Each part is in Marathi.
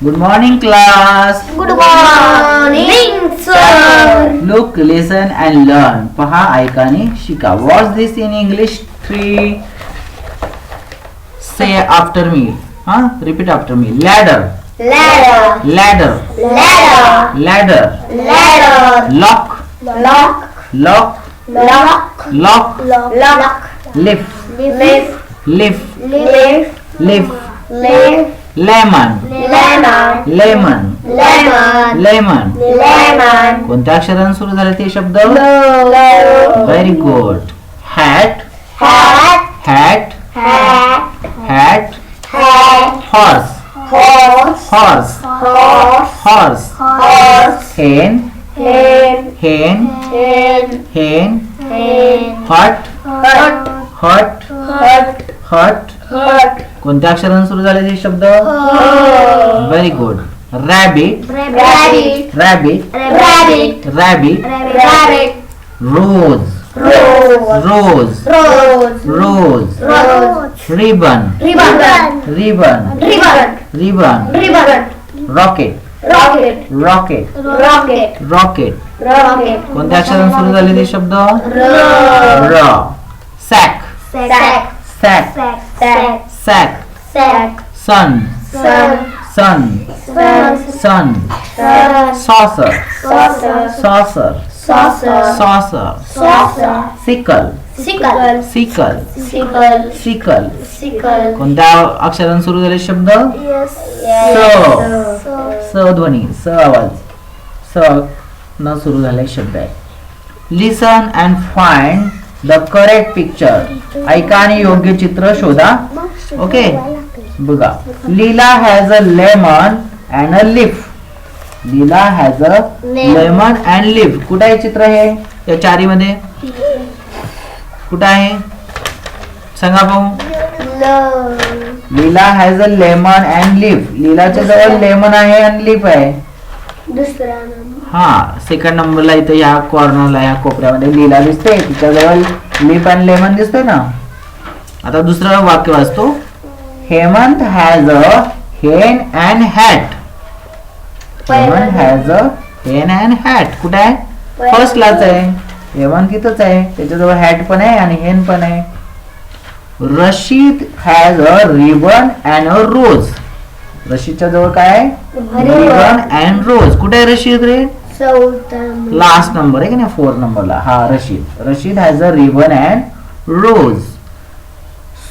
Good morning, class. Good morning, sir. Look, listen, and learn. Paha aikani shika. What's this in English? Three. Say after me. Huh? Repeat after me. Ladder. Ladder. Ladder. Ladder. Ladder. Ladder. Lock. Lock. Lock. Lock. Lock. Lock. Lift. Lift. Lift. Lift. Lift. Lemon. Lemon. Lemon. Lemon. कोणत्या अक्षरांनी सुरू झाले ते शब्द? Very good hat hat hat hat horse horse horse horse hen hen hen hot hot hot hot कोणत्या अक्षराने सुरू झाले ते शब्द? Very good rabbit Rabbit, rabbit rabbit, rabbit rabbit. Rose Rose, rose rose, rose rose. Ribbon Ribbon, ribbon ribbon, ribbon ribbon. Rocket Rocket, rocket rocket, rocket rocket. कोणत्या अक्षराने सुरू झाले ते शब्द? र. Sack sack, sack sack, sack sack, sun sun, sun sun, sun sun, saucer saucer, saucer saucer, saucer saucer. Sickle Sickle, sickle sickle, sickle sickle. कोणत्या अक्षराने सुरू झाले शब्द Yes, So. स ध्वनी स आवाज स न सुरू झाले शब्द आहे listen and find the correct picture ऐका आणि योग्य चित्र शोधा. ओके बघा. Leela has a lemon and a leaf Leela has a. Lemon and leaf कुठं आहे चित्र हे? या चारीमध्ये? कुठं आहे? सांगा भाऊ. Leela has a lemon and leaf लीलाच्या जवळ लेमन आहे आणि लिफ आहे. दुसरा. हा सेकंड नंबरला इथे या कॉर्नरला या कोपऱ्यामध्ये लीला दिसते. तिच्याजवळ लिप अँड लेमन दिसतोय ना. आता दुसरं वाक्य वाचतो. Hemant has a hen and hat Hemant has a hen and hat कुठे आहे? फर्स्ट लाच आहे. हेमंत तिथंच आहे. त्याच्याजवळ हॅट पण आहे आणि हेन पण आहे. Rashid has a ribbon and a rose रशीदच्या जवळ काय अँड रोज कुठे आहे रशीद रे. Last number. आहे की नाही? फोर नंबरला हा Rashid. Rashid has a ribbon and rose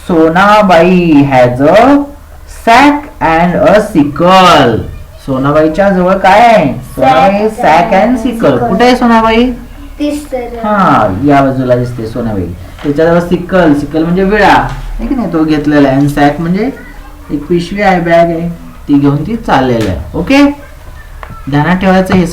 Sonabai has a sack and a sickle सोनाबाईच्या जवळ काय आहे? Sonabai sack and sickle. कुठे आहे सोनाबाई? हा या बाजूला दिसते सोनाबाई. त्याच्याजवळ सिकल सिकल म्हणजे विळा. आहे की नाही? तो घेतलेला आहे. आणि सॅक म्हणजे एक पिशवी आहे बॅग आहे. ती घेऊन ती चाललेलं आहे. ओके ध्यानात ठेवायचं हे